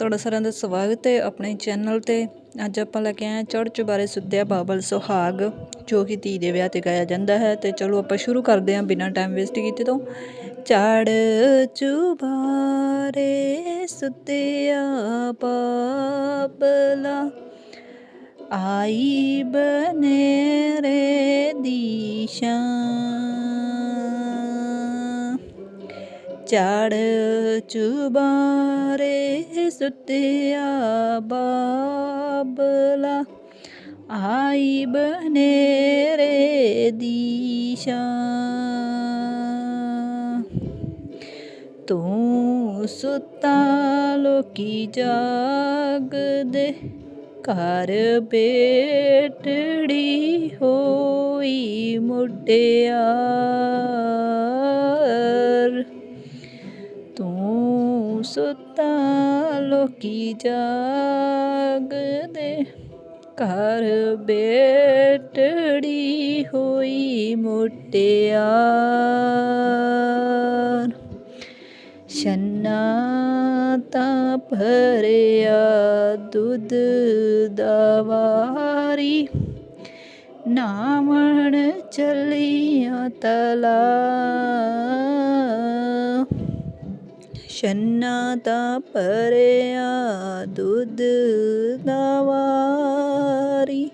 ਤੁਹਾਡਾ ਸਾਰਿਆਂ ਦਾ ਸਵਾਗਤ ਹੈ ਆਪਣੇ ਚੈਨਲ ਤੇ। ਅੱਜ ਆਪਾਂ ਲੈ ਕੇ ਆਏ ਹਾਂ ਬਾਰੇ ਸੁੱਧਿਆ ਬਾਬਲ ਸੁਹਾਗ, ਜੋ ਕਿ ਧੀ ਦੇ ਵਿਆਹ ਤੇ ਗਾਇਆ ਜਾਂਦਾ ਹੈ। ਤੇ ਚਲੋ ਆਪਾਂ ਸ਼ੁਰੂ ਕਰਦੇ ਹਾਂ ਬਿਨਾਂ ਟਾਈਮ ਵੇਸਟ ਕੀਤੇ ਤੋਂ। ਚੜ੍ਹ ਚੁਬਾਰੇ ਸੁੱਤਿਆ ਬਾਬਲਾ, ਆਈ ਬਨੇਰੇ ਦੀ ਸ਼ਾਨ। ਚੜ ਚੁਬਾਰੇ ਸੁੱਤਿਆ ਬਾਬਲਾ। ਆਈ ਬਨੇਰੇ ਦੀ ਸ਼ਾਨ ਤੂੰ ਸੁੱਤਾ ਲੋਕੀ ਜਾਗਦੇ, ਘਰ ਬੇਟੜੀ ਹੋਈ ਮੁੱਢਿਆ। ਸੁੱਤਾ, ਲੋਕੀ ਜਾਗਦੇ। ਘਰ ਬੇਟੜੀ ਹੋਈ ਮੁਟਿਆਰ। ਛੰਨਾ ਤਾਂ ਭਰਿਆ ਦੁੱਧ ਦਵਾਰੀ ਨਾਮਣ ਚੱਲੀਆਂ ਤਲਾ ਛੰਨਾ ਤਾਂ ਪਰਿਆ ਦੁੱਧ ਦਵਾਰੀ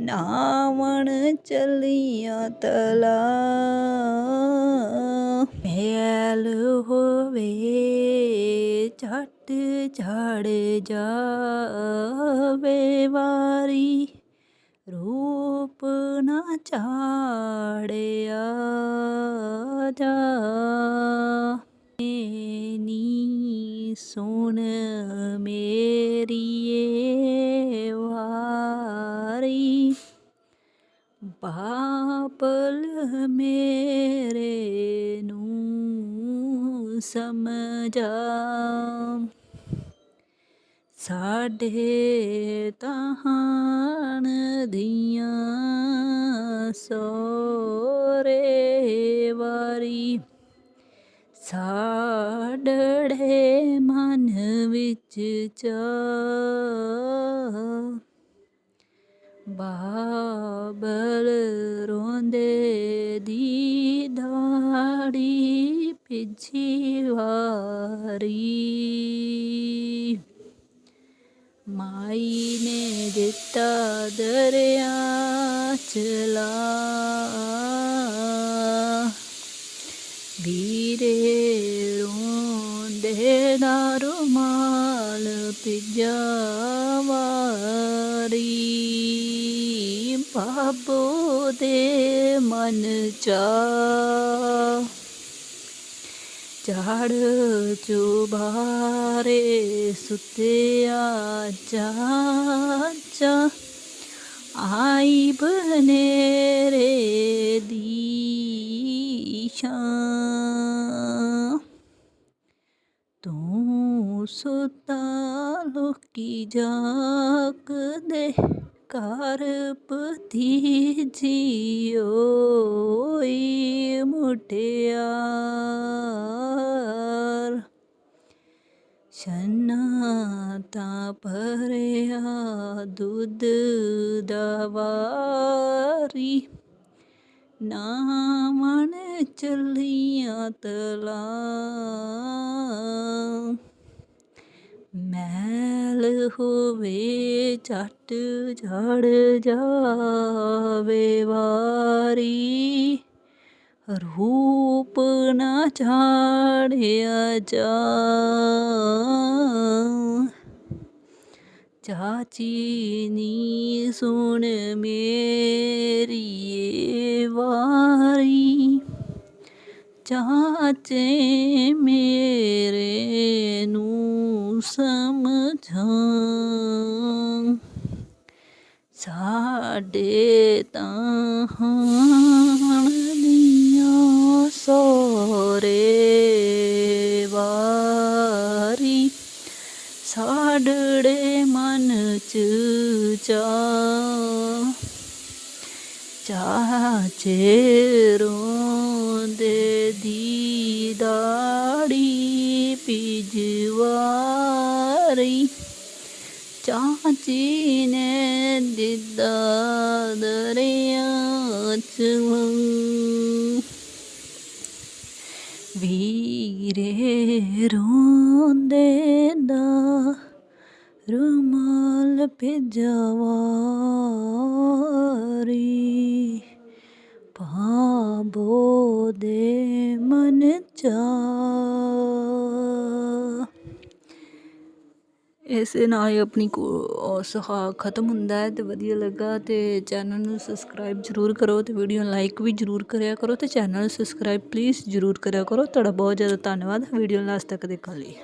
ਨਾਵਣ ਚੱਲੀਆਂ ਤਲਾ ਮੈਲ ਹੋਵੇ ਛੱਟ ਝੜ ਜਾਵੇ ਵਾਰੀ। ਰੂਪ ਨਾ ਝਾੜਿਆ ਸੁਣ ਮੇਰੀਏ ਵਾਰੀ। ਬਾਪਲ ਮੇਰੇ ਨੂੰ ਸਮਝਾ। ਸਾਡੇ ਤਹਾਨ ਦੀਆਂ ਸੋਰੇ ਵਾਰੀ। ਸਾਡੜੇ ਮਨ ਵਿੱਚ ਚਾ ਬਾਬਲ ਰੋਂਦੇ ਦੀ ਦਾੜੀ ਪਿੱਛੀ ਵਾਰੀ। ਮਾਈ ਨੇ ਦਿੱਤਾ ਦਰਿਆ ਚਲਾ ਵੀਰੇ ਰੋਂਦੇ ਦਾ ਰੁਮਾਲ ਪਿਜਾ ਵਾਰੀ। ਬਾਬੋ ਦੇ ਮਨ ਚਾ ਝਾੜ ਚੁਬਾਰੇ ਸੁਤਿਆ ਚਾਚਾ। ਆਈ ਬਨੇਰੇ ਦੀ ਸ਼ਾਂ ਤੂੰ ਸੁਤਾ ਲੋਕੀ ਜਾਗਦੇ ਘਰ ਪਤੀ ਜੀਓਈ ਮੁਟਿਆਰ। ਛੰਨਾ ਤਾਂ ਭਰਿਆ ਦੁੱਧ ਦਵਾਰੀ ਨਾਮਣ ਚੱਲੀਆਂ ਤਲਾ ਮੈਲ ਹੋਵੇ ਛੱਟ ਝੜ ਜਾਵੇ ਵਾਰੀ ਰੂਪ ਨਾ ਝਾੜਿਆ ਜਾ ਚਾਚੀ ਨੀ ਸੁਣ ਮੇਰੀ ਏ ਵਾਰੀ ਚਾਚੇ ਮੇਰੇ ਨੂੰ ਸਮਝਾਂ। ਸਾਡੇ ਤਾਂ ਹਾਣ ਦੀਆਂ ਸੋਰੇ ਵਾਰੀ ਸਾਡੜੇ ਮਨ ਚ ਚਾ ਚਾਚੇ ਰੋਂਦੇ ਦੀ ਦਾੜੀ ਪਿਜਵਾਰੀ ਵਾਰੀ ਚਾਚੀ ਨੇ ਦਿੱਤਾ ਦਰਿਆ ਚ ਵੀਰੇ ਰੋਂਦੇ ਦਾ ਰੁਮਾਲ ਭਿਜਵਾਰੀ। ਭਾਬੋ ਦੇ ਮਨ ਚਾ ਇਸੇ ਨਾਲ ਹੀ ਆਪਣੀ ਕੋ- ਸੁਹਾਗ ਖਤਮ ਹੁੰਦਾ ਹੈ ਅਤੇ ਵਧੀਆ ਲੱਗਾ ਅਤੇ ਚੈਨਲ ਨੂੰ ਸਬਸਕ੍ਰਾਈਬ ਜਰੂਰ ਕਰੋ ਅਤੇ ਵੀਡੀਓ ਲਾਈਕ ਵੀ ਜਰੂਰ ਕਰਿਆ ਕਰੋ ਅਤੇ ਚੈਨਲ ਨੂੰ ਸਬਸਕ੍ਰਾਈਬ ਪਲੀਜ਼ ਜਰੂਰ ਕਰਿਆ ਕਰੋ। ਤੁਹਾਡਾ ਬਹੁਤ ਜ਼ਿਆਦਾ ਧੰਨਵਾਦ। ਵੀਡੀਓ ਲਾਸਟ ਤੱਕ ਦੇਖਣ ਲਈ।